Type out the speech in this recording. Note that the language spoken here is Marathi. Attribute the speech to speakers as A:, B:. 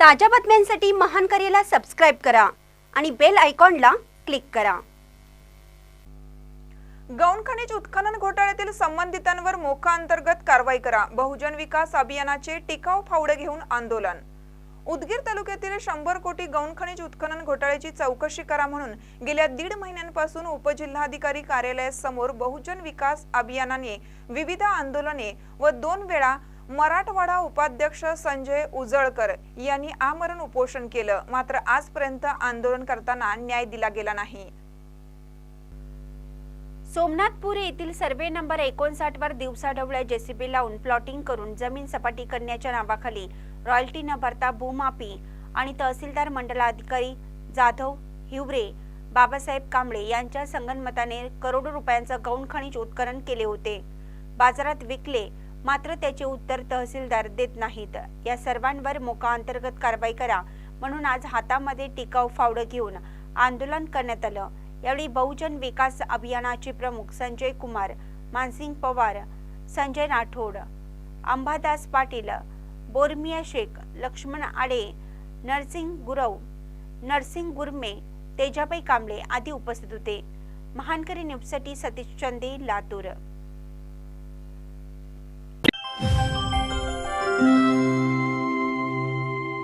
A: ताज्या बातम्यांसाठी महान करेला सबस्क्राईब करा आणि बेल आयकॉनला क्लिक करा.
B: गौण खनिज उत्खनन घोटाळ्यातील संबंधितांवर मोका अंतर्गत कारवाई करा. बहुजन विकास अभियानाचे टिकाव फावडे घेऊन आंदोलन. उदगीर तालुक्यातील शंभर कोटी गौण खनिज उत्खनन घोटाळ्याची चौकशी करा म्हणून गेल्या दीड महिन्यांपासून उपजिल्हाधिकारी कार्यालयासमोर बहुजन विकास अभियानाने विविध आंदोलने व दोन वेळा मराठवाडा उपाध्यक्ष संजय उजळकर यांनी आमरण उपोषण केलं. मात्र आजपर्यंत आंदोलन करताना न्याय दिला गेला नाही.
A: सोमनाथपूर येथील सर्वे नंबर एकोणसाठ वर दिवसाढवळ्या जेसीबी लावून प्लॉटिंग करून जमीन सपाटी करण्याच्या नावाखाली रॉयल्टी न भरता भूमापी आणि तहसीलदार मंडलाधिकारी जाधव हिवरे बाबासाहेब कांबळे यांच्या संगनमताने करोडो रुपयांचं गौण खनिज उत्खनन केले होते. बाजारात विकले मात्र त्याचे उत्तर तहसीलदार देत नाहीत. या सर्वांवर मोका अंतर्गत कारवाई करा म्हणून आज हातामध्ये टिकाऊ फावडं घेऊन आंदोलन करण्यात आलं. यावेळी बहुजन विकास अभियानाचे प्रमुख संजय कुमार मानसिंग पवार संजय राठोड अंबादास पाटील बोरमिया शेख लक्ष्मण आडे नरसिंग गुरव नरसिंग गुरमे तेजाबाई कांबळे आदी उपस्थित होते. महानकरी न्यूजसाठी सतीश चंदे लातूर.